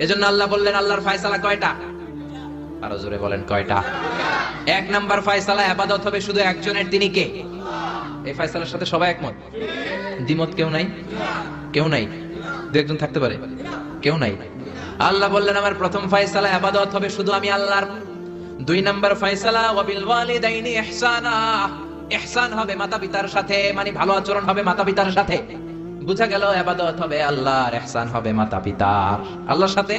এজন্য আল্লাহ বললেন, আল্লাহর ফয়সালা কয়টা? আরও জোরে বলেন, কয়টা? এক নাম্বার ফয়সালা আবাদত হবে শুধু একজনের, তিনি কে? এই ফয়সালার সাথে সবাই একমত? দ্বিমত কেউ নাই? কেউ নাই? দু একজন থাকতে পারে? কেউ নাই? আল্লাহ বললেন, আমার প্রথম ফয়সালা আবাদত হবে শুধু আমি আল্লাহর। দুই নাম্বার ফয়সালা, ওয়াবিল ওয়ালিদাইনি ইহসানা। ইহসান হবে মাতা পিতার সাথে মানে ভালো আচরণ হবে মাতা পিতার সাথে। বুঝা গেল আবাদত হবে, আল্লাহর ইহসান হবে মাতা পিতার আল্লাহর সাথে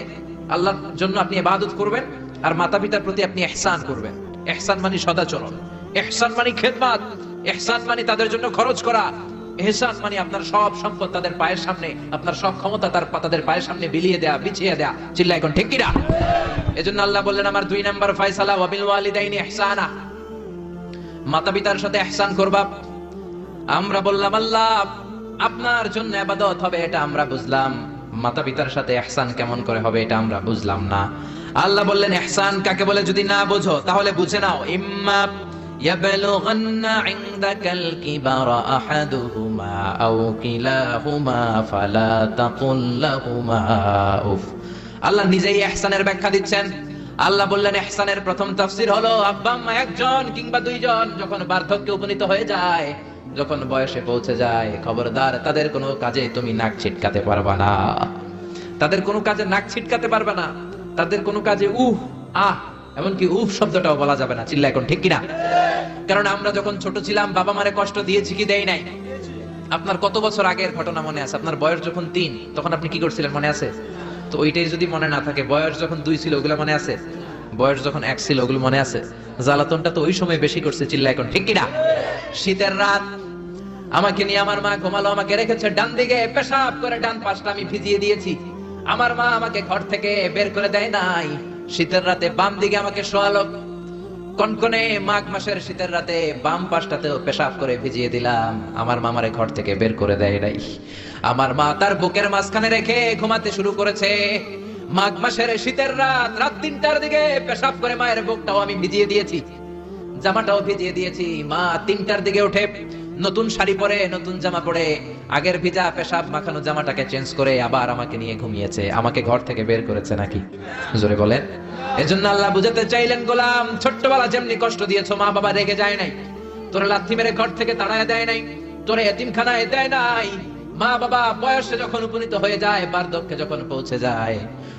আল্লাহর জন্য আপনি ইবাদত করবেন, আর মাতা পিতার প্রতি আপনি এহসান করবেন। ইহসান মানে সদাচরণ। ইহসান মানে খেদমত। ইহসান মানে তাদের জন্য খরচ করা। এহসান মানে আপনার সব সম্পদ তাদের পায়ের সামনে, আপনার সব ক্ষমতা তার তাদের পায়ের সামনে বিলিয়ে দেয়া, বিছিয়ে দেয়া। চিল্লা এখন ঠিক কিনা? এজন্য আল্লাহ বললেন, আমার দুই নাম্বার ফয়সালা, ওয়াবিল ওয়ালিদাইনি ইহসানা মাতা পিতার সাথে ইহসান করবা। আমরা বললাম, আল্লাহ আপনার জন্য ইবাদত হবে এটা আমরা বুঝলাম মাতা পিতার সাথে ইহসান কেমন করে হবে এটা আমরা বুঝলাম না আল্লাহ বললেন ইহসান কাকে বলে যদি না বোঝো তাহলে বুঝে নাও ইম্মা يبلغن عندك الكبر أحدهما أو كلاهما فلا تقل لهما أف আল্লাহ নিজেই ইহসানের ব্যাখ্যা দিচ্ছেন আল্লাহ বললেন ইহসানের প্রথম তাফসীর হলো আব্বা আম্মা একজন কিংবা দুইজন যখন বার্ধক্যে উপনীত হয়ে যায় যখন বয়সে পৌঁছে যায়, খবরদার, তাদের কোনো কাজে তুমি নাক ছিটকাতে পারবা না। তাদের কোনো কাজে নাক ছিটকাতে পারবে না। তাদের কোনো কাজে উহ, আহ, এমনকি উফ শব্দটাও বলা যাবে না। চিল্লা এখন ঠিক কিনা? কারণ আমরা যখন ছোট ছিলাম, বাবা মারে কষ্ট দিয়েছি কি দেয় নাই। আপনার কত বছর আগের ঘটনা মনে আছে? আপনার বয়স যখন তিন, তখন আপনি কি করছিলেন মনে আছে? তো ওইটাই যদি মনে না থাকে, বয়স যখন দুই ছিল, ওগুলো মনে আছে? বয়স যখন এক ছিল, ওগুলো মনে আছে? জ্বালাতনটা তো ওই সময় বেশি করছে চিল্লা এখন ঠিক কিনা? শীতের রাত আমাকে নিয়ে আমার মা ঘুমালো, আমাকে রেখেছে। ডান দিকে পেশাব করে ডান পাশটা আমি ভিজিয়ে দিয়েছি। আমার মা আমাকে ঘর থেকে বের করে দেয় নাই। শীতের রাতে বাম দিকে আমাকে শোয়ালো। কনকনে মাঘ মাসের শীতের রাতে বাম পাশটাতেও পেশাব করে ভিজিয়ে দিলাম। আমার মামারে ঘর থেকে বের করে দেয় নাই। আমার মা তার বুকের মাঝখানে রেখে ঘুমাতে শুরু করেছে। মাঘ মাসের শীতের রাত রাত তিনটার দিকে পেশাব করে মায়ের বুকটাও আমি ভিজিয়ে দিয়েছি। জামাটাও ভিজিয়ে দিয়েছি। মা তিনটার দিকে উঠে নতুন শাড়ি পরে, নতুন জামা পরে, আগের ভিজা পেশাব মাখানো জামাটাকে চেঞ্জ করে আবার আমাকে নিয়ে ঘুমিয়েছে, আমাকে ঘর থেকে বের করেছে নাকি? জোরে বলেন। এজন্য আল্লাহ বুঝাতে চাইলেন, গোলাম, ছোট্টবেলা যেমনি কষ্ট দিয়েছ, মা বাবা রেগে যায় নাই, তোরে লাথি মেরে ঘর থেকে তাড়ায় দেয় নাই, তোরে এতিমখানায় দেয় নাই, মা বাবা বয়সে যখন উপনীত হয়ে যায়, বার্ধক্যে যখন পৌঁছে যায়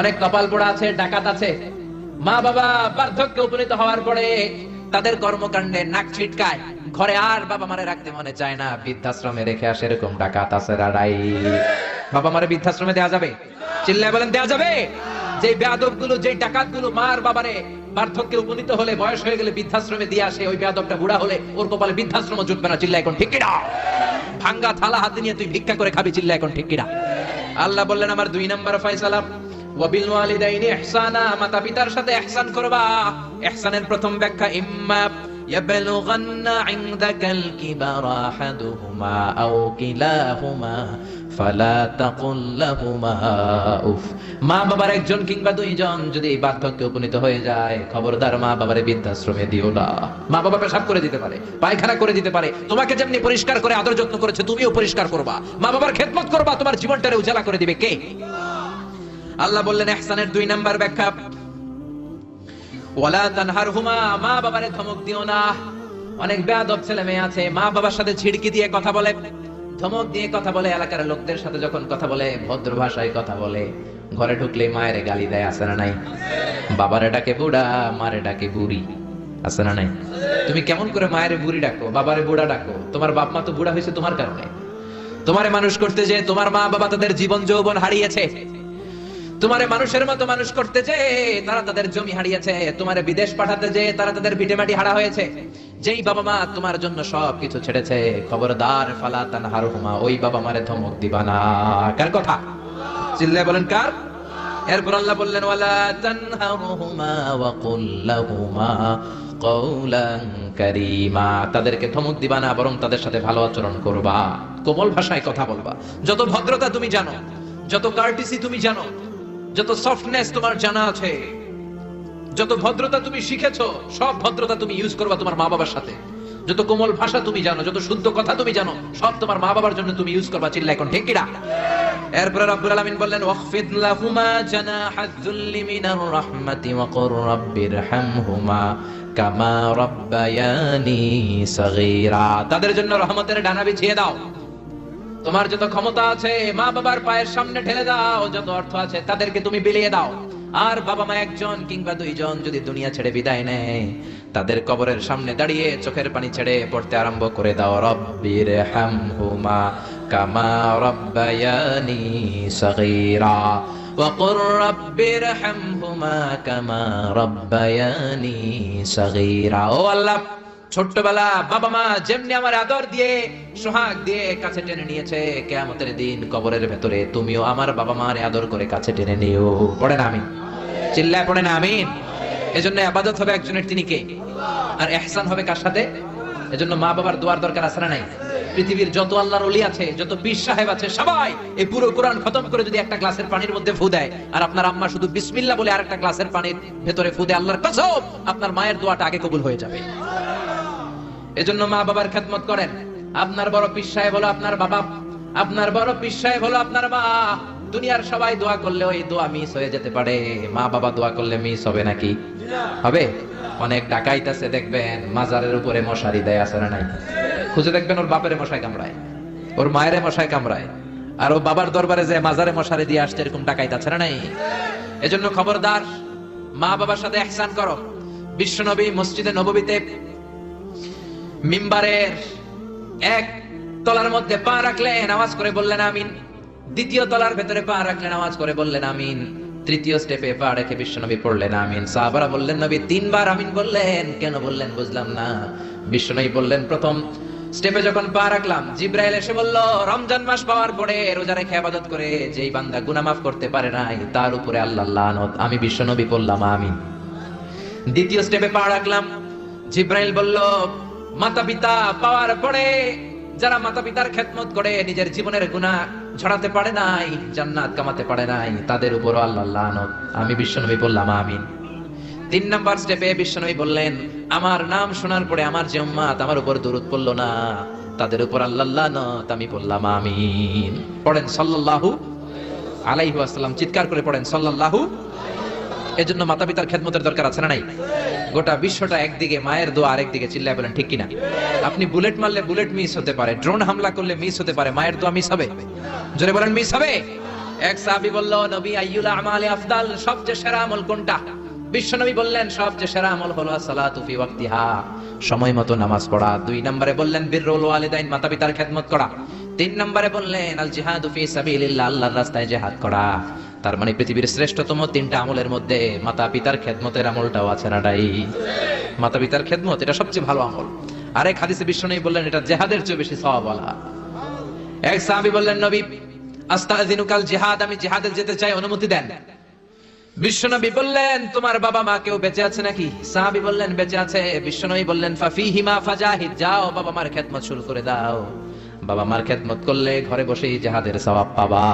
অনেক কপাল পোড়া আছে, ডাকাত আছে। মা বাবা বার্ধক্যে উপনীত হওয়ার পরে তাদের কর্মকাণ্ডে নাক ছিটকায়। ঘরে আর বাবা মারে রাখতে মনে চায় না। বৃদ্ধাশ্রমে রেখে আসে এরকম ডাকাত আছে রাড়াই। বাবা মারে বৃদ্ধাশ্রমে দেয়া যাবে? চিল্লায় বলেন, দেয়া যাবে? যে বেয়াদবগুলো যে ডাকাতগুলো মার বাবারে বার্ধক্যে উপনীত হলে, বয়স হয়ে গেলে বৃদ্ধাশ্রমে দিয়ে আসে, ওই বেয়াদবটা বুড়া হলে ওর কপালে বৃদ্ধাশ্রম জুটবে না। চিল্লা এখন, ঠিক কিনা ভাঙ্গা থালা হাতে নিয়ে তুই ভিক্ষা করে খাবি চিল্লা এখন, ঠিক কিনা আল্লাহ বললেন, আমার দুই নাম্বার ফয়সালা ওয়াবিল ওয়ালিদাইনি ইহসানা মাতা পিতার সাথে ইহসান করবা ইহসানের প্রথম ব্যাখ্যা ইম্মা يبلغن عندك الكبر أحدهما أو كلاهما فلا تقل لهما উফ মা বাবার একজন কিংবা দুইজন যদি এই বার্ধক্যে উপনীত হয়ে যায় খবরদার মা বাবারে বৃদ্ধাশ্রমে দিও না মা বাবা পেশাব করে দিতে পারে পায়খানা করে দিতে পারে তোমাকে যেমনি পরিষ্কার করে আদর যত্ন করেছে তুমিও পরিষ্কার করবা মা বাবার খেদমত করবা তোমার জীবনটারে উজালা করে দিবে কে আল্লাহ বললেন, এহসানের দুই নাম্বার ব্যাখ্যা। ওয়ালা তানহারহুমা, মা বাবারে ধমক দিও না। অনেক বেয়াদব ছেলে মেয়ে আছে, মা বাবার সাথে ছিড়কি দিয়ে কথা বলে। ধমক দিয়ে কথা বলে, এলাকার লোকদের সাথে যখন কথা বলে, ভদ্র ভাষায় কথা বলে। ঘরে ঢুকলে মায়ের গালি দেয়, আছে না নাই? বাবারে ডাকে বুড়া, মারে ডাকে বুড়ি, আছে না নাই? তুমি কেমন করে মায়ের বুড়ি ডাকো, বাবারে বুড়া ডাকো? তোমার বাপ মা তো বুড়া হয়েছে তোমার কারণে। তোমারে মানুষ করতে যে তোমার মা বাবা তাদের জীবন যৌবন হারিয়েছে। তোমারে মানুষের মতো মানুষ করতে যে তারা তাদের জমি হারিয়েছে, তোমারে বিদেশ পাঠাতে যে তারা তাদের ভিটেমাটি হারা হয়েছে। যেই বাবা মা তোমার জন্য সব কিছু ছেড়েছে, খবরদার, ফালা তানহারহুমা, ওই বাবা মারে ধমক দিবা না। কার কথা? চিল্লায় বলেন কার? এরপর আল্লাহ বললেন, ওয়ালা তানহারুহুমা ওয়া কুল লাহুমা কওলান কারীমা। তাদেরকে ধমক দিবা না, বরং তাদের সাথে ভালো আচরণ করবা। কোমল ভাষায় কথা বলবা। যত ভদ্রতা তুমি জানো, যত কার্টিসি তুমি জানো যত সফটনেস তোমার জানা আছে, যত ভদ্রতা তুমি শিখেছো, সব ভদ্রতা তুমি ইউজ করবা তোমার মা বাবার সাথে। যত কোমল ভাষা তুমি জানো, যত শুদ্ধ কথা তুমি জানো, সব তোমার মা বাবার জন্য তুমি ইউজ করবা চিল্লা এখন ঠিক এরপরে রব্বুল আলামিন বললেন, ওয়াখফিদ লাহুমা জানাহায যুল্লি মিনার রাহমাতি ওয়া কুর রাব্বিরহামহুমা কামা রাব্বায়ানি সাগীরা। তাদের জন্য রহমতের ডানা বিছিয়ে দাও। তোমার যত ক্ষমতা আছে মা বাবার পায়ের সামনে ঠেলে দাও যত অর্থ আছে তাদেরকে তুমি বিলিয়ে দাও আর বাবা মা একজন কিংবা দুইজন যদি দুনিয়া ছেড়ে বিদায় নেয় তাদের কবরের সামনে দাঁড়িয়ে চোখের পানি ছেড়ে পড়তে আরম্ভ করে দাও রব্বির হামহুমা কামা রব্বায়ানি সগীরা وقل رب ارحمهما كما ربياني صغيرا ও আল্লাহ ছোট্টবেলা বাবা মা যেমনি আমার আদর দিয়ে, সোহাগ দিয়ে কাছে টেনে নিয়েছে, কেয়ামতের দিন কবরের ভেতরে তুমিও আমার বাবা মার আদর করে কাছে টেনে নিও। পড়ে না আমিন চিল্লায় পড়ে না আমিন এজন্য আবাদত হবে একজনের তিনি কে? আর এহসান হবে কার সাথে? এজন্য মা বাবার দোয়ার দরকার আছে না নাই? পৃথিবীর যত আল্লাহর ওলি আছে, যত পীর সাহেব আছে, সবাই এই পুরো কোরআন খতম করে যদি একটা গ্লাসের পানির মধ্যে ফু দেয়, আর আপনার আম্মা শুধু বিসমিল্লাহ বলে আরেকটা গ্লাসের পানির ভেতরে ফু দেয়, আল্লাহর কসম, আপনার মায়ের দোয়াটা আগে কবুল হয়ে যাবে। এজন্য মা বাবার খেদমত করেন। আপনার বড় পীর সাহেব হলো আপনার বাবা। আপনার বড় পীর সাহেব হলো আপনার মা। দুনিয়ার সবাই দোয়া করলে ওই দোয়া মিস হয়ে যেতে পারে। মা বাবা দোয়া করলে মিস হবে নাকি? হবে? অনেক ডাকাইত দেখবেন। মাজারের উপরে মশারি দেয় আছে না নাই? খুঁজে দেখবেন ওর বাপের মশাই কামড়ায়। ওর মায়ের মশাই কামড়ায়। আর ও বাবার দরবারে যে মাজারে মশারি দিয়ে আসছে, এরকম ডাকাইত আছে না নাই? এজন্য খবরদার, মা বাবার সাথে এহসান করো। বিশ্বনবী মসজিদে নববীতে মিম্বারের এক তলার মধ্যে পা রাখলেন, আওয়াজ করে বললেন আমিন। দ্বিতীয় তলার ভেতরে পা রাখলেন, আওয়াজ করে বললেন আমিন। তৃতীয় স্টেপে পা রেখে বিশ্বনবী পড়লেন আমিন। সাহাবারা বললেন, নবী, তিনবার আমিন বললেন। কেন বললেন বুঝলাম না। বিশ্বনবী বললেন, প্রথম স্টেপে যখন পা রাখলাম, জিব্রাইল এসে বলল, রমজান মাস পাওয়ার পরে রোজা রেখে আবাদত করে যেই বান্দা গুনাহ মাফ করতে পারে নাই, তার উপরে আল্লাহ লানত। আমি বিশ্বনবী বললাম আমিন। দ্বিতীয় স্টেপে পা রাখলাম, জিব্রাইল বলল মাতা পিতা পাওয়ার পরে যারা মাতা পিতার খেদমত করে নিজের জীবনের গুণা ঝরাতে পারে নাই, জান্নাত কামাতে পারে নাই, তাদের উপর আল্লাহ লানত। আমি বিশ্বনবী বললাম, আমিন। তিন নাম্বার স্টেপে বিশ্বনবী বললেন, আমার নাম শোনার পরে আমার যে উম্মাত আমার উপর দরুদ পড়ল না, তাদের উপর আল্লাহ আমি বললাম, আমিন। পড়েন সাল্লাল্লাহু আলাইহি ওয়াসাল্লাম। চিৎকার করে পড়েন, সাল্লাল্লাহু এজন্য মাতা পিতার খেদমতের দরকার আছে না নাই? গোটা বিশ্বটা একদিকে, মায়ের দোয়া আরেকদিকে চিল্লায় বলেন, ঠিক কিনা? আপনি বুলেট মারলে বুলেট মিস হতে পারে, ড্রোন হামলা করলে মিস হতে পারে, মায়ের দোয়া মিস হবে? জোরে বলেন, মিস হবে? এক সাহাবী বলল, নবী, আইয়ুল আমালে আফদাল, সবচেয়ে সেরা আমল কোনটা? বিশ্বনবী বললেন, সবচেয়ে সেরা আমল হলো সালাতু ফি ওয়াক্তিহা। সময় মতো নামাজ পড়া। দুই নম্বরে বললেন, বিররুল ওয়ালিদাইন মাতা পিতার খেদমত করা। তিন নম্বরে বললেন, আল জিহাদু ফি সাবিলিল্লাহ, আল্লাহর রাস্তায় জিহাদ করা। তার মানে পৃথিবীর শ্রেষ্ঠতম তিনটা আমলের মধ্যে মাতা পিতার খেদমতের আমলটাও আছে না তাই মাতা পিতার খেদমত, এটা সবচেয়ে ভালো আমল। আরেক হাদিসে বিশ্বনবী বললেন, এটা জেহাদের চেয়ে বেশি সওয়াব বলা। এক সাহাবী বললেন, নবী আস্তাযিনুকাল জিহাদ, আমি জিহাদে যেতে চাই, অনুমতি দেন। বিশ্বনবী বললেন, তোমার বাবা মা কেউ বেঁচে আছে নাকি? সাহাবী বললেন, বেঁচে আছে। বিশ্বনবী বললেন, ফাফিহিমা ফাজাহিদ, যাও, বাবা মার খেদমত শুরু করে দাও। বাবা মার খেদমত করলে ঘরে বসেই জিহাদের সওয়াব পাবা।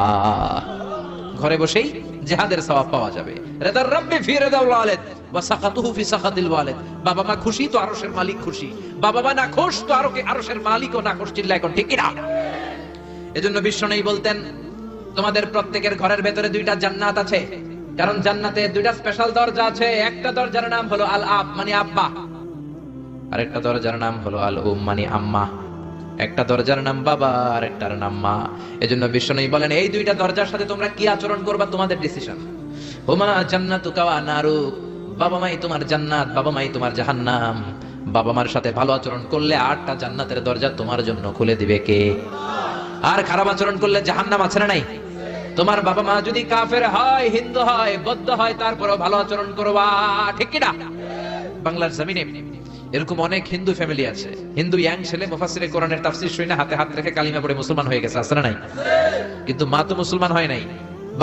ঘরে বসেই জিহাদের সওয়াব পাওয়া যাবে। রেদার সাকাতুহু ফি সাকাতিল বাবা মা খুশি তো আরশের মালিক খুশি। বাবা মা না খুশ তো আরও আরশের মালিকও না খুশ চিল্লা এখন ঠিক না এজন্য বিশ্ব নেই বলতেন, তোমাদের প্রত্যেকের ঘরের ভেতরে দুইটা জান্নাত আছে। কারণ জান্নাতে দুইটা স্পেশাল দরজা আছে। একটা দরজার নাম হলো আল আব মানে আব্বা। আরেকটা দরজার নাম হলো আল উম মানে আম্মা। একটা দরজার নাম বাবা আর একটার নাম মা। এজন্য বিশ্বনবী বলেন, এই দুইটা দরজার সাথে তোমরা কি আচরণ করবা তোমাদের ডিসিশন হুমা জান্নাতু কাওয়া নারু। বাবা মাই তোমার জান্নাত, বাবা মাই তোমার জাহান্নাম। বাবা মার সাথে ভালো আচরণ করলে আটটা জান্নাতের দরজা তোমার জন্য খুলে দিবে কে? আর খারাপ আচরণ করলে জাহান্নাম আছে না নাই? তোমার বাবা মা যদি কাফের হয়, হিন্দু হয়, বৌদ্ধ হয়, তারপরও ভালো আচরণ করবা, ঠিক কিনা বাংলার জমিনে এরকম অনেক হিন্দু ফ্যামিলি আছে। হিন্দু ইয়াং ছেলে মুফাসসিরে কোরআনের তাফসীর শুনে হাতে হাত রেখে কালিমা পড়ে মুসলমান হয়ে গেছে না নাই? কিন্তু মা তো মুসলমান হয় নাই,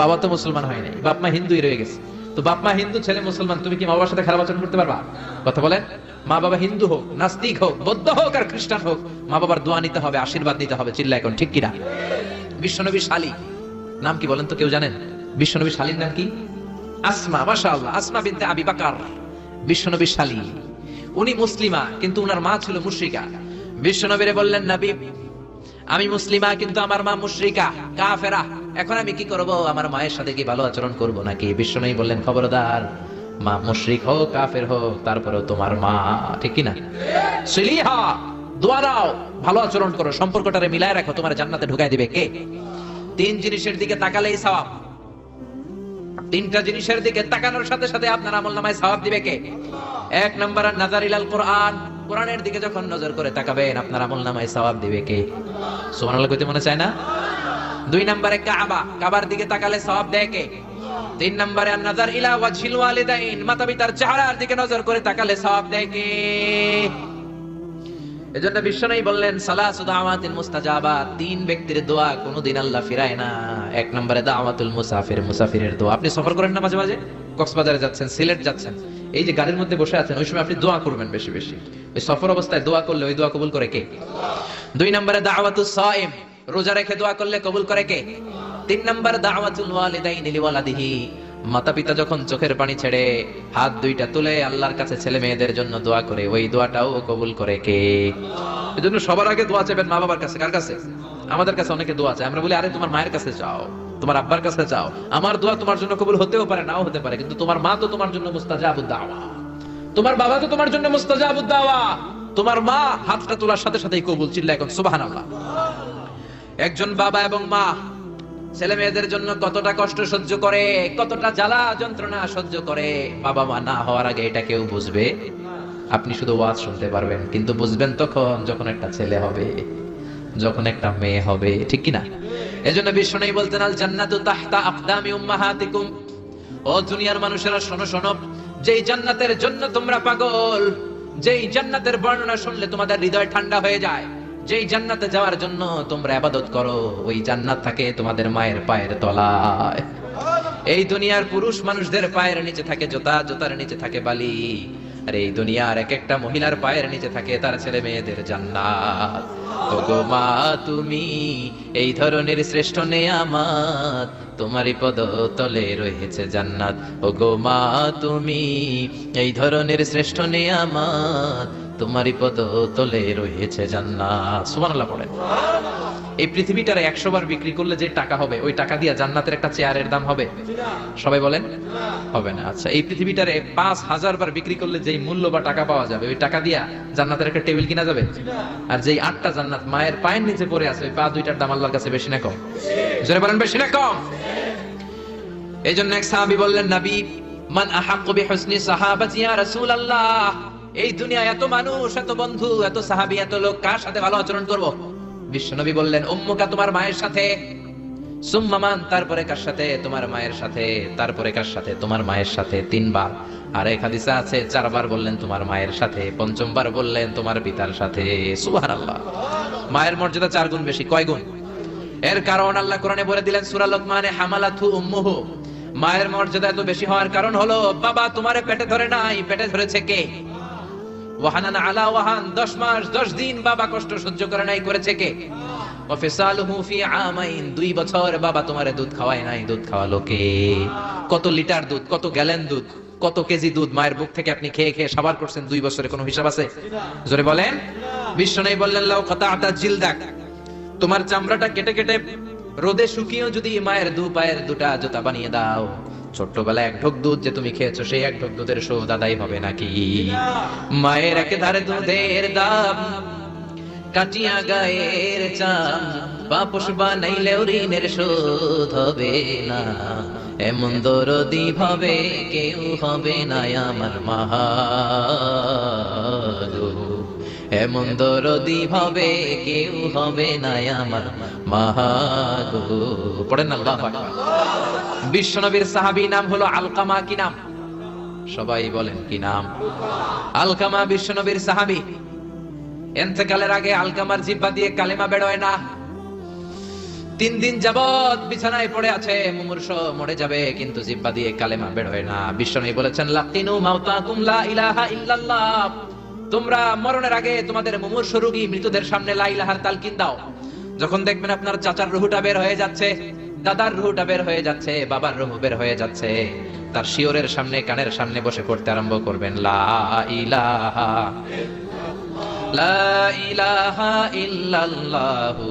বাবা তো মুসলমান হয় নাই বাপ মা হিন্দুই রয়ে গেছে। তো বাপ মা হিন্দু, ছেলে মুসলমান, তুমি কি মা বাবার সাথে খারাপ আচরণ করতে পারবা? কথা বলেন, মা বাবা হিন্দু হোক, নাস্তিক হোক, বৌদ্ধ হোক আর খ্রিস্টান হোক, মা বাবার দোয়া নিতে হবে, আশীর্বাদ নিতে হবে চিল্লা এখন ঠিক কিনা? বিশ্বনবী শালী, নাম কি বলেন তো কেউ জানেন? বিশ্বনবী শালীর নাম কি? আসমা, মাশাআল্লাহ, আসমা বিনতে আবি বাকার। বিশ্বনবী শালী উনি মুসলিমা, কিন্তু উনার মা ছিল মুশরিকা। বিশ্বনবীরে বললেন, নবী, আমি মুসলিমা, কিন্তু আমার মা মুশরিকা, কাফেরা। এখন আমি কি করব? আমার মায়ের সাথে কি ভালো আচরণ করব নাকি? বিশ্বনবী বললেন, খবরদার, মা মুশরিক হোক, কাফের হোক, তারপরেও তোমার মা, ঠিক কি না সিলিহা, দোয়া দাও, ভালো আচরণ করো, সম্পর্কটারে মিলায় রাখো, তোমার জান্নাতে ঢুকাই দিবে কে? তিন জিনিসের দিকে তাকালেই সওয়াব। তিনটা জিনিসের দিকে তাকানোর সাথে সাথে আপনার আমল নামায় সওয়াব দিবে কে? এক নম্বর নাজার ইলাল কোরআন। কোরআনের দিকে যখন নজর করে তাকাবেন, আপনার আমল নামায় সওয়াব দিবে কে? সুবহানাল্লাহ, কইতে মনে চায় না? দুই নম্বরে কাবা। কাবার দিকে তাকালে সওয়াব দেয় কে? তিন নম্বরে নাজার ইলা ওয়াজহিল ওয়ালিদাইন। মাতা পিতার চেহারার দিকে নজর করে তাকালে সওয়াব দেয় কে? এজন্য বিশ্বনবী বললেন, সালাসু দাওয়াতিল মুস্তাজাবা তিন ব্যক্তির দোয়া কোনোদিন আল্লাহ ফিরায় না। এক নম্বরে দাওয়াতুল মুসাফির, মুসাফিরের দোয়া। আপনি সফর করেন না মাঝে মাঝে? কক্সবাজারে যাচ্ছেন, সিলেট যাচ্ছেন। এই যে গাড়ির মধ্যে বসে আছেন, ওই সময় আপনি দোয়া করবেন বেশি বেশি। ওই সফর অবস্থায় দোয়া করলে, ওই দোয়া কবুল করে কে? দুই নম্বরে দাওয়াতুস সাইম, রোজা রেখে দোয়া করলে কবুল করে কে? তিন নম্বর দাওয়াতুল ওয়ালিদাইনি লিওয়ালাদিহি মাতা পিতা যখন চোখের পানি ছেড়ে হাত দুইটা তুলে আল্লাহর কাছে ছেলে মেয়েদের জন্য দোয়া করে, ওই দোয়াটাও কবুল করে কে? এজন্য সবার আগে দোয়া চাইবেন মা বাবার কাছে, কার কাছে? আমাদের কাছে অনেকে দোয়া চায়। আমরা বলি, আরে, তোমার মায়ের কাছে যাও, তোমার আব্বার কাছে যাও। আমার দোয়া তোমার জন্য কবুল হতেও পারে, নাও হতে পারে, কিন্তু তোমার মা তো তোমার জন্য মুস্তাজাবুদ দাওয়া। তোমার বাবা তো তোমার জন্য মুস্তাজাবুদ দাওয়া। তোমার মা হাতটা তোলার সাথে সাথেই কবুল চিল্লা এখন সুবহানাল্লাহ। একজন বাবা এবং মা ছেলে মেয়েদের জন্য কতটা কষ্ট সহ্য করে, কতটা জ্বালা যন্ত্রণা সহ্য করে বাবা মা না হওয়ার আগে এটা কেউ বুঝবে? আপনি শুধু ওয়াজ শুনতে পারবেন, কিন্তু বুঝবেন তখন যখন একটা ছেলে হবে, যখন একটা মেয়ে হবে, ঠিক কি না এজন্য বিশ্ব নেই বলতেন আল জান্নাতু তাহতা আকদামি উম্মাহাতিকুম। ও দুনিয়ার মানুষেরা, শোনো শোনো, যেই জান্নাতের জন্য তোমরা পাগল, যেই জান্নাতের বর্ণনা শুনলে তোমাদের হৃদয় ঠান্ডা হয়ে যায়। যেই জান্নাতে যাওয়ার জন্য তোমরা আবাদত করো, ওই জান্নাত থাকে তোমাদের মায়ের পায়ের তলায়। এই দুনিয়ার পুরুষ মানুষদের পায়ের নিচে থাকে জোতা, জোতার নিচে থাকে বালি। আর এই দুনিয়ার এক একটা মহিলার পায়ের নিচে থাকে তার ছেলে মেয়েদের জান্নাত। ওগো মা, তুমি এই ধরনের শ্রেষ্ঠ নেয়ামাত তোমারই পদ তলে রয়েছে জান্নাত। ওগো মা, তুমি এই ধরনের শ্রেষ্ঠ নেয়ামাত তোমারই পদ তলে রয়েছে জান্নাত। সুবহানাল্লাহ পড়েন। এই পৃথিবীটার একশো বার বিক্রি করলে যে টাকা হবে, ওই টাকা দিয়ে জান্নাতের একটা চেয়ারের দাম হবে? সবাই বলেন? হবে না। আচ্ছা এই পৃথিবীটারে পাঁচ হাজার বার বিক্রি করলে যেই মূল্য বা টাকা পাওয়া যাবে, ওই টাকা দিয়া জান্নাতের একটা টেবিল কিনা যাবে? আর যেই আটটা জান্নাত মায়ের পায়ের নিচে পড়ে আছে, ওই পা দুইটার দাম আল্লাহর কাছে বেশি না কম? জোরে বলেন, বেশি না কম? এই জন্য এক সাহাবি বললেন, নবী, মান আহাক্কু বিহুসনি সাহাবাতি ইয়া রাসূলুল্লাহ। এই দুনিয়া এত মানুষ, এত বন্ধু, এত সাহাবী, এত লোক, কার সাথে ভালো আচরণ করব? বিশ্বনবী বললেন, উম্মুকা তোমার মায়ের সাথে। সুম্মামান তারপরে কার সাথে? তোমার মায়ের সাথে, তারপরে কার সাথে? তোমার মায়ের সাথে তিনবার। আর এক হাদিসে আছে, চারবার বললেন, তোমার মায়ের সাথে। পঞ্চমবার বললেন, তোমার পিতার সাথে। মায়ের মর্যাদা চার গুণ বেশি। কয় গুণ? এর কারণ আল্লাহ কোরআনে বলে দিলেন, সূরা লোকমানে হামালাথু উম্মুহু। মায়ের মর্যাদা এত বেশি হওয়ার কারণ হলো, বাবা তোমারে পেটে ধরে নাই। পেটে ধরেছে কে? ওয়াহানান আলা ওয়াহান 10 মাস 10 দিন বাবা কষ্ট সহ্য করে নাই, করেছে দুই বছর বাবা তোমারে দুধ নাই, দুধ কত লিটার দুধ, কত দুধ, কত কেজি দুধ মায়ের বুক থেকে আপনি খেয়ে খেয়ে সাবার করছেন, দুই বছরে কোনো হিসাব আছে? জোরে বলেন। বিশ্ব নেই বললেন, লাউ তোমার চামড়াটা কেটে কেটে রোদে শুকিয়েও যদি মায়ের দু পায়ের দুটা জুতা বানিয়ে দাও। ছোট্টবেলায় এক ঢোক দুধ যে তুমি খেয়েছো, সেই এক ঢোক দুধের শোধ আদায় হবে নাকি? মায়ের একে ধারে দুধের দাম, কাটিয়া গায়ের চাম, বাপস বানাইলেও ঋণের শোধ হবে না। এমন দরদি ভাবে কেউ হবে না আমার মাহাদু এমন দরদি ভাবে কেউ হবে না আমার মাহাদু পড়েন আল্লাহ বিশ্বনবীর সাহাবী নাম হলো আলকামা কি নাম? সবাই বলেন কি নাম? আলকামা বিশ্বনবীর সাহাবী। এন্তেকালের আগে আলকামার জিব্বা দিয়ে কালেমা বেরোয় না। তিন দিন যাবৎ বিছানায় পড়ে আছে, মুমূর্ষ মরে যাবে, কিন্তু জিব্বা দিয়ে কালেমা বের হয় না। বিশ্বনবী বলেছেন, লাকিনু মাউতাকুম লা ইলাহা ইল্লাল্লাহ। তোমরা মরণের আগে তোমাদের মুমূর্ষ রোগী মৃতদের সামনে লা ইলাহার তালকিন দাও। যখন দেখবেন আপনার চাচার রুহুটা বের হয়ে যাচ্ছে, দাদার রুহুটা বের হয়ে যাচ্ছে, বাবার রুহু বের হয়ে যাচ্ছে, তার শিওরের সামনে, কানের সামনে বসে পড়তে আরম্ভ করবেন। লা লা ইলাহা ইল্লাল্লাহু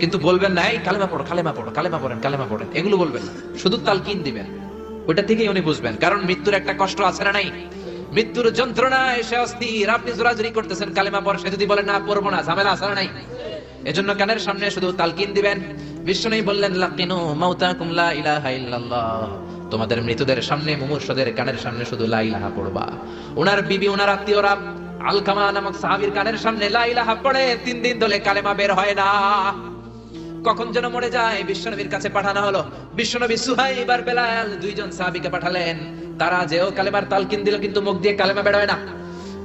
কিন্তু বলবেন না, এই কালেমা পড়ো কালেমা পড়ো, কালেমা পড়েন কালেমা পড়েন। এগুলো বলবেন না, শুধু তালকিন দিবেন। ওটা থেকেই উনি বুঝবেন, কারণ মৃত্যুর একটা কষ্ট আছে না নাই? মৃত্যুর যন্ত্রণা এসে অস্থির। আপনি জোরাজুরি করতেছেন, কালেমা পর সে যদি বলে, না, পড়ব না, ঝামেলা আছে না নাই? এজন্য কানের সামনে শুধু তালকিন দিবেন। বিষ্ণু বললেন, লাকিনু মাউতাকুম লা ইলাহা ইল্লাল্লাহ। তোমাদের মৃতদের সামনে, মুমূর্ষদের কানের সামনে শুধু লা ইলাহা পড়বা। ওনার বিবি ওনার আত্মীয়রা আলকামা নামক সাহাবীর কানের সামনে লা ইলাহা পড়ে। তিন দিন ধরে কালেমা বের হয় না। কখন যেন মরে যায়, বিশ্বনবীর কাছে পাঠানো হলো। বিশ্বনবী সুহাইব আর বেলাল দুইজন সাহাবীকে পাঠালেন। তারা যেও কালেমার তালকিন দিল, কিন্তু মুখ দিয়ে কালেমা বের হয় না।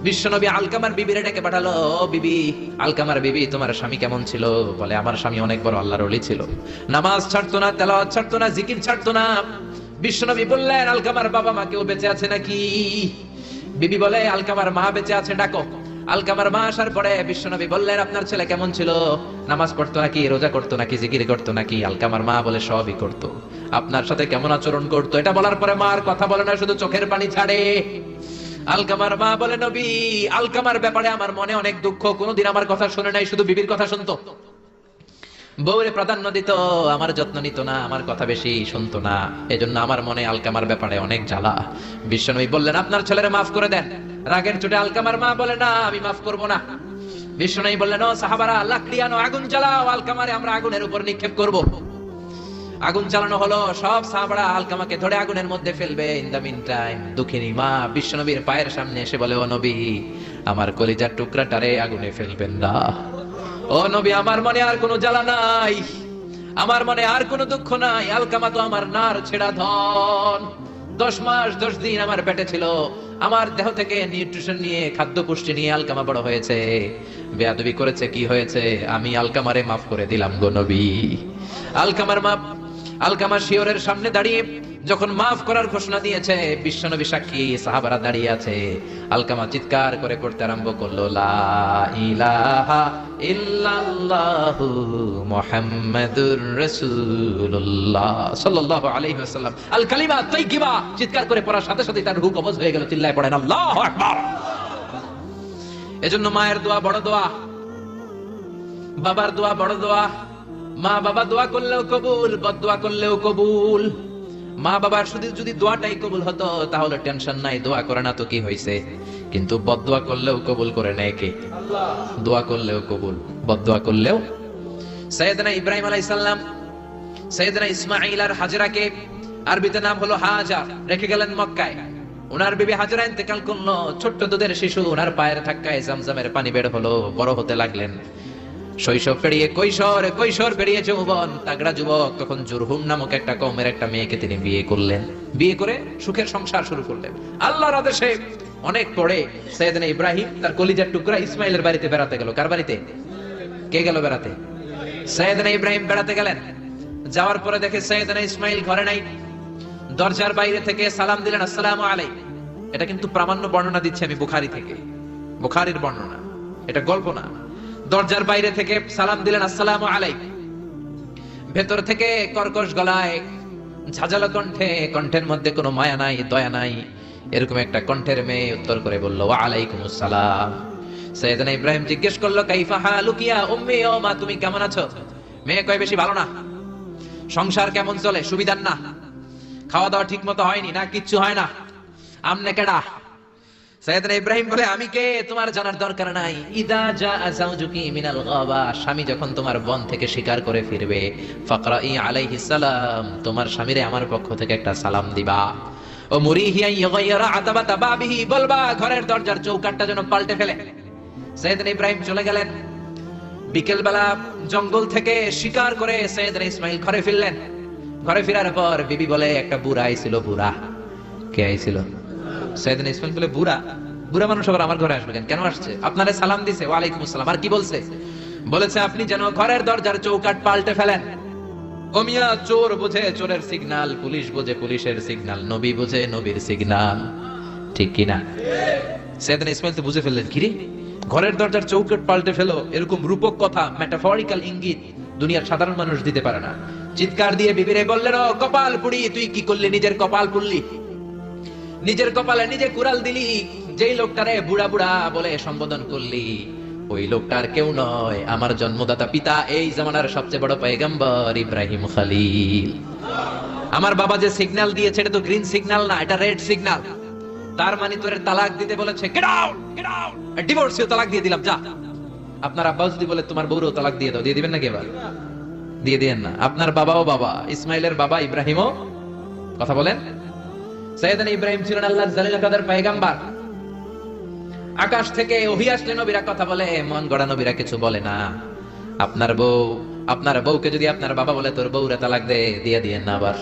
বিশ্বনবী আলকামার বিবিরে ডেকে পাঠালো, "ও বিবি, আলকামার বিবি, তোমার স্বামী কেমন ছিল? বলে, আমার স্বামী অনেক বড় আল্লাহর ওলি ছিল। নামাজ ছাড়তো না, তেলাওয়াত ছাড়তো না, জিকির ছাড়তো না। বিশ্বনবী বললেন, আলকামার বাবা মা কেউ বেঁচে আছে নাকি? বিবি বলে, আলকামার মা বেঁচে আছে, ডাকো। আলকামার মা আসার পরে বিশ্বনবী বললেন, আপনার ছেলে কেমন ছিল? নামাজ পড়তো নাকি, রোজা করতো নাকি, জিকির করতো নাকি? আলকামার মা বলে, সবই করতো। আপনার সাথে কেমন আচরণ করতো? এটা বলার পরে মার কথা বলে না, শুধু চোখের পানি ছাড়ে। আলকামার মা বলে, নবী, আলকামার ব্যাপারে আমার মনে অনেক দুঃখ। কোনোদিন আমার কথা শুনে নাই, শুধু বিবির কথা শুনতো। বউরে প্রাধান্য দিত, আমার যত্ন নিত না, আমার কথা বেশি শুনতো না। এজন্য আমার মনে আলকামার ব্যাপারে অনেক জ্বালা। বিশ্বনবী বললেন, আপনার ছেলেরা মাফ করে দেন। রাগের চোটে আলকামার মা বলে, না, আমি মাফ করব না। বিশ্বনবী বললেন, ও সাহাবারা লাকড়ি আনো আগুন জ্বালাও, আলকামারে আমরা আগুনের উপর নিক্ষেপ করব। আগুন চালানো হলো, সব সাহাবারা আলকামাকে ধরে আগুনের মধ্যে ফেলবে। ইন দা মিন টাইম দুঃখিনী মা, বিশ্বনবীর পায়ের সামনে এসে বলে, ও নবী, আমার কলিজার টুকরাটারে আগুনে ফেলবেন না। ও নবী, আমার মনে আর কোনো জ্বালা নাই। আমার মনে আর কোনো দুঃখ নাই। আলকামা তো আমার নার ছেড়া ধন। দশ মাস, দশ দিন আমার পেটে ছিল। আমার দেহ থেকে নিউট্রিশন নিয়ে খাদ্য পুষ্টি নিয়ে আলকামা বড় হয়েছে। বেয়াদবি করেছে, কি হয়েছে? আমি আলকামারে মাফ করে দিলাম গো নবী। আলকামার মাপ আলকামা শিওরের সামনে দাঁড়িয়ে যখন মাফ করার ঘোষণা দিয়েছে, বিশ্বনবী সাক্ষী, সাহাবারা দাঁড়িয়ে আছে। আলকামা চিৎকার করে পড়তে আরম্ভ করল আল কালিমা তাইয়িবা চিৎকার করে পড়ার সাথে সাথে তার রূহ কবজ হয়ে গেল, চিল্লায় পড়েন, আল্লাহু আকবার! এজন্য মায়ের দোয়া বড় দোয়া, বাবার দোয়া বড় দোয়া মা বাবা দোয়া করলেও কবুল বদোয়া করলেও কবুল। মা বাবার শুধু যদি দোয়াটাই কবুল হতো, তাহলে টেনশন নাই, দোয়া করে না তো কি হয়েছে কিন্তু বদোয়া করলেও কবুল করে নেয় কে? দোয়া করলেও কবুল বদোয়া করলেও। সৈয়দনা ইব্রাহিম আলাইহিস সালাম সৈয়দনা ইসমাঈল আর হাজরাকে আরবিতে নাম হলো হাজার রেখে গেলেন মক্কায়। ওনার বিবি হাজরা ইন্তেকাল করল, ছোট্ট দুধের শিশু ওনার পায়ের ধাক্কায় জামজামের পানি বের হলো, বড় হতে লাগলেন। শৈশব পেরিয়ে কৈশোর কৈশোর পেরিয়ে যৌবন। তাগড়া যুবক, তখন জুরহুম নামক একটা কমের একটা মেয়েকে তিনি বিয়ে করলেন। বিয়ে করে সুখের সংসার শুরু করলেন। আল্লাহর আদেশে অনেক পরে সৈয়দনা ইব্রাহিম তার কলিজার টুকরা ইসমাইলের বাড়িতে বেড়াতে গেল। কার বাড়িতে? কে গেল বেড়াতে? সৈয়দনা ইব্রাহিম বেড়াতে গেলেন। যাওয়ার পরে দেখে সৈয়দনা ইসমাইল ঘরে নাই। দরজার বাইরে থেকে সালাম দিলেন, আসসালামু আলাই এটা কিন্তু প্রামাণ্য বর্ণনা দিচ্ছি আমি বুখারি থেকে। বুখারির বর্ণনা। এটা গল্প না। দরজার বাইরে থেকে সালাম দিলেন, আসসালাম আলাই ভেতর থেকে কর্কশ গলায় ঝাঁঝালো কণ্ঠে, কণ্ঠের মধ্যে কোনো মায়া নাই, দয়া নাই, এরকম একটা কণ্ঠের মেয়ে উত্তর করে বলল আলাইকুম আসসালাম সৈয়দনা ইব্রাহিম জিজ্ঞেস করল, কাইফা হালুকিয়া উম্মি, ও মা, তুমি কেমন আছো? মেয়ে কয় বেশি ভালো না। সংসার কেমন চলে? সুবিধার না। খাওয়া দাওয়া ঠিক মতো হয়নি না, কিচ্ছু হয় না। আমনে কেডা? সৈয়দনা ইব্রাহিম বলে, আমি কে? তোমার জানার দরকার নাই। ইদা জা আজাউজুকি মিনাল গাবা। স্বামী যখন তোমার বন থেকে শিকার করে ফিরবে, ফাকরাই আলাইহিস সালাম, তোমার স্বামীরে আমার পক্ষ থেকে একটা সালাম দিবা। ও মুরিহিয়া ইগাইরা আতাবাতা বাবিহি, বলবা, ঘরের দরজার চৌকাটটা যেন পাল্টে ফেলে। সৈয়দনা ইব্রাহিম চলে গেলেন। বিকেল বেলা জঙ্গল থেকে শিকার করে সৈয়দনা ইসমাইল ঘরে ফিরলেন। ঘরে ফেরার পর বিবি বলে, একটা বুড়া আইছিল বুড়া। কে আইছিল? সৈয়দনা ইসমাইল বলে, বুড়া বুড়া মানুষ আবার আমার ঘরে আসবে কেন? কেন আসছে? আপনারে সালাম দিছে, ওয়ালাইকুম আসসালাম। আর কি বলছে? বলেছে, আপনি যেন ঘরের দরজার চৌকাট পাল্টে ফেলেন। কমিয়া চোর বোঝে, চোরের সিগন্যাল পুলিশ বোঝে, পুলিশের সিগন্যাল নবী বোঝে, নবীর সিগন্যাল ঠিক কিনা? সেদিন ইসমাইল তো বুঝে ফেললেন, কিরে, ঘরের দরজার চৌকাট পাল্টে ফেলো, এরকম রূপক কথা মেটাফরিক্যাল ইঙ্গিত দুনিয়ার সাধারণ মানুষ দিতে পারে না। চিৎকার দিয়ে বিবিরে বললেন কপাল পুড়ি, তুই কি করলি, নিজের কপাল পুড়লি নিজের কপালে নিজে কুড়াল দিলি, যেই লোকটারে বুড়া বুড়া বলে সম্বোধন করলি। ওই লোকটার কেউ নয়, আমার জন্মদাতা পিতা, এই জামানার সবচেয়ে বড় পয়গম্বর ইব্রাহিম খালিল। আমার বাবা যে সিগন্যাল দিয়েছে, এটা তো গ্রিন সিগন্যাল না, এটা রেড সিগন্যাল তার মানে তোর তালাক দিতে বলেছে গেট আউট গেট আউট ডিভোর্সিও তালাক দিয়ে দিলাম, যা। আপনার আব্বা যদি বলে, তোমার বউরও তালাক দিয়ে দাও। দিয়ে দিবেন নাকি এবার? দিয়ে দিয়েন না। আপনার বাবাও বাবা, ইসমাইলের বাবা ইব্রাহিমও। কথা বলেন? সৈয়দান ইব্রাহিম ছিলেন আল্লাহর জালিল কাদের পয়গাম্বার। আকাশ থেকে ওহি আসলে নবীরা কথা বলে মন গড়া নবীরা কিছু বলে না। আপনার বউ, আপনার বউকে যদি আপনার বাবা বলে, তোর বউরে তালাক দে, দিয়ে দিয়েন না আবার।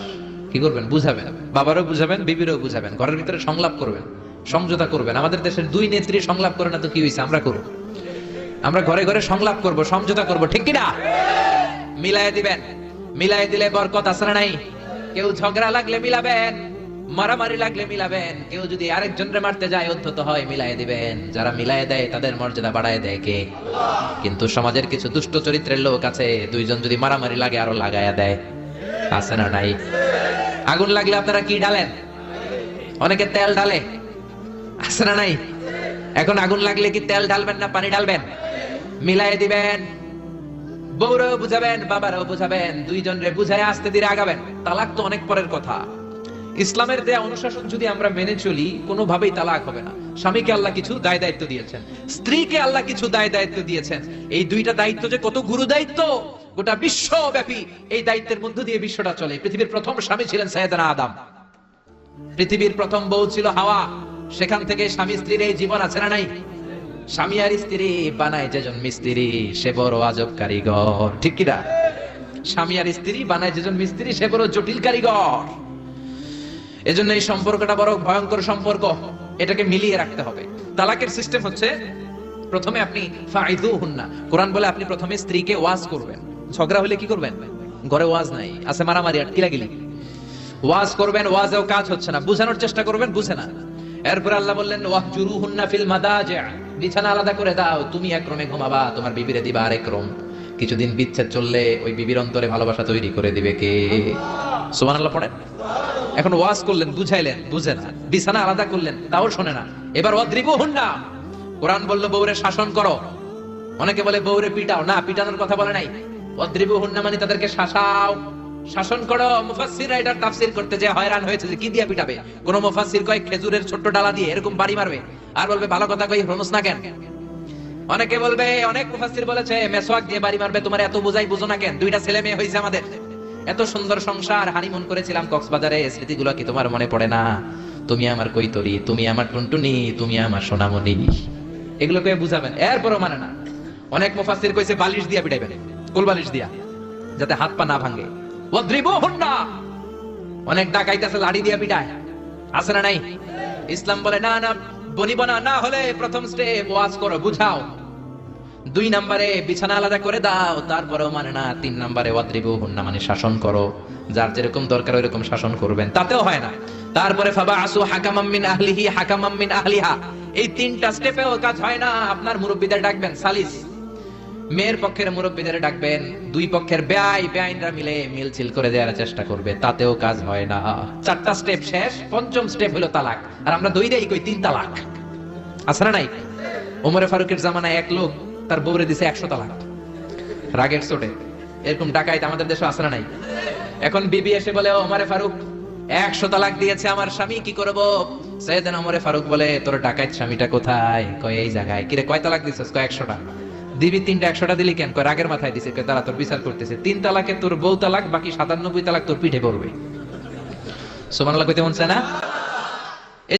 কি করবেন? বুঝাবেন। বাবারও বুঝাবেন, বিবিরও বুঝাবেন। ঘরের ভিতরে সংলাপ করবেন, সমঝোতা করবেন। আমাদের দেশের দুই নেত্রী সংলাপ করে না তো কি হয়েছে আমরা করব। আমরা ঘরে ঘরে সংলাপ করব, সমঝোতা করব, ঠিক কিনা? মিলায় দিবেন। মিলায় দিলে বরকত আসে না নাই? কেউ ঝগড়া লাগলে মিলাবেন। মারামারি লাগলে মিলাবেন। কেউ যদি আরেকজনরে মারতে যায় অধ্যত হয় মিলাই দিবেন। যারা মিলাই দেয়, তাদের মর্যাদা বাড়ায় দেয় কে? কিন্তু সমাজের কিছু দুষ্ট চরিত্রের লোক আছে, দুইজন যদি মারামারি লাগে, আরও লাগায়া দেয়। আছে না নাই? আগুন লাগলে আপনারা কি ডালেন? অনেকে তেল ঢালে আছে না নাই? এখন আগুন লাগলে কি তেল ডালবেন না পানি ঢালবেন মিলাই দিবেন। বউরাও বুঝাবেন, বাবারাও বুঝাবেন, দুইজনরে বুঝায় আসতে ধীরে আগাবেন। তালাক তো অনেক পরের কথা। ইসলামের দেয়া অনুশাসন যদি আমরা মেনে চলি, কোনোভাবেই তালাক হবে না। স্বামীকে আল্লাহ কিছু দায় দায়িত্ব দিয়েছেন, স্ত্রীকে আল্লাহ কিছু দায় দায়িত্ব দিয়েছেন। এই দুইটা দায়িত্ব যে কত গুরু দায়িত্ব, গোটা বিশ্বব্যাপী এই দায়িত্বের মধ্য দিয়ে বিশ্বটা চলে। পৃথিবীর প্রথম স্বামী ছিলেন সৈয়দনা আদম। পৃথিবীর প্রথম বউ ছিল হাওয়া। সেখান থেকে স্বামী স্ত্রীর এই জীবন আছে না নাই? স্বামী আর স্ত্রী, বানায় যেজন মিস্ত্রি, সে বড় আজব কারিগর। ঠিক কিনা? স্বামী আর স্ত্রী, বানায় যেজন মিস্ত্রি, সে বড় জটিল কারিগর। এজন্য এই সম্পর্কটা বড় ভয়ঙ্কর সম্পর্ক। এটাকে মিলিয়ে রাখতে হবে। তালাকের সিস্টেম হচ্ছে, প্রথমে আপনি ফাইদু হুন্না কোরআন বলে আপনি প্রথমে স্ত্রীকে ওয়াজ করবেন। ঝগড়া হলে কি করবেন? ঘরে ওয়াজ নাই। আছে মারামারি আর কিলাগিলি ওয়াজ করবেন, ওয়াজেও কাজ হচ্ছে না। বুঝানোর চেষ্টা করবেন, বুঝে না। এরপর আল্লাহ বললেন ওয়াহ জুরু হুন্না ফিল মাদাজা। বিছানা আলাদা করে দাও, তুমি এক রুমে ঘুমাবা, তোমার বিবিরে দিবা আরেক রুম কিছুদিন বিচ্ছেদ চললে ওই বিবির অন্তরে ভালোবাসা তৈরি করে দিবে কে? এখন ওয়াজ করলেন, বুঝাইলেন, বুঝে না। বিছানা আলাদা করলেন, তাও শোনে না। এবার কোরআন বলল শাসন করো। অনেকে বলে পিটাও। না, পিটানোর কথা বলে নাই। মানে তাদেরকে শাসাও। শাসন করো করতে যে হয়রান হয়েছে যে কি দিয়ে পিটাবে? কোন মুফাসসির কয়, খেজুরের ছোট্ট ডালা দিয়ে এরকম বাড়ি মারবে? আর বলবে, ভালো কথা কই হনস না কেন? অনেকে বলবে, অনেক মুফাসসির বলেছে মেসওয়াক দিয়ে বাড়ি মারবে, তোমার এত বুঝাই বুঝো না কেন? দুইটা ছেলে মেয়ে হয়েছে আমাদের। এত সুন্দর সংসার হানিমুন করেছিলাম কক্সবাজারে স্মৃতিগুলো কি তোমার মনে পড়ে না? তুমি আমার কৈতরি, তুমি আমার টুনটুনি, তুমি আমার সোনামণি। এগুলো কয়ে বুঝাবেন? এরপরও মানে না। অনেক মুফাসসির কইছে, বালিশ দিয়া পিটাইবেন। কুল বালিশ দিয়া। যাতে হাত পা না ভাঙে। ওয়াদ্রিবু হুন্না! অনেক ডাকাইতেছে লাড়ি দিয়া পিটায়। আছে না নাই? ইসলাম বলে, না না বনিব না না হলে প্রথম স্টেপ ওয়াজ করো, বুঝাও। দুই নম্বরে বিছানা আলাদা করে দাও, তারপরেও মানে না, তিন নম্বরে ওয়াদ্রিবু হুন্না মানে শাসন করো। যার যেরকম দরকার ওইরকম শাসন করবেন, তাতেও হয় না। তারপরে ফাবা আসু হাকামাম মিন আহলিহি, হাকামাম মিন আহলিহা। এই তিনটা স্টেপেও কাজ হয় না, আপনার মুরব্বিদের ডাকবেন, সালিস। মেয়ের পক্ষের মুরব্বীদের ডাকবেন, দুই পক্ষের ব্যয় ব্যয়নরা মিলে মিলছিল করে দেওয়ার চেষ্টা করবে, তাতেও কাজ হয় না। চারটা স্টেপ শেষ, পঞ্চম স্টেপ হলো তালাক। আর আমরা দুই দেই কই, তিন তালাক। আছে না নাই? ওমরে ফারুকের জামানায় এক লোক তার বউরে দিছে একশো তালাক। রাগের চোটে। এরকম ডাকাইত আমাদের দেশে না নাই? এখন বিবি এসে বলে, "ও, ওমরে ফারুক, একশো তালাক দিয়েছে আমার স্বামী, কি করব? সৈয়দান ওমরে ফারুক বলে, তোর ডাকাইত স্বামীটা কোথায়? কয়, এই জায়গায়। কিরে, কয় তালাক দিছিস? কয়, একশোটা? দিবি তিনটা, একশোটা দিলি কেন? কয়, রাগের মাথায় দিছে। তারা তোর বিচার করতেছে। তিন তালাকে তোর বউ তালাক, বাকি সাতানব্বই তালাক তোর পিঠে পড়বে। সুমানাল্লাহ কইতে মন না?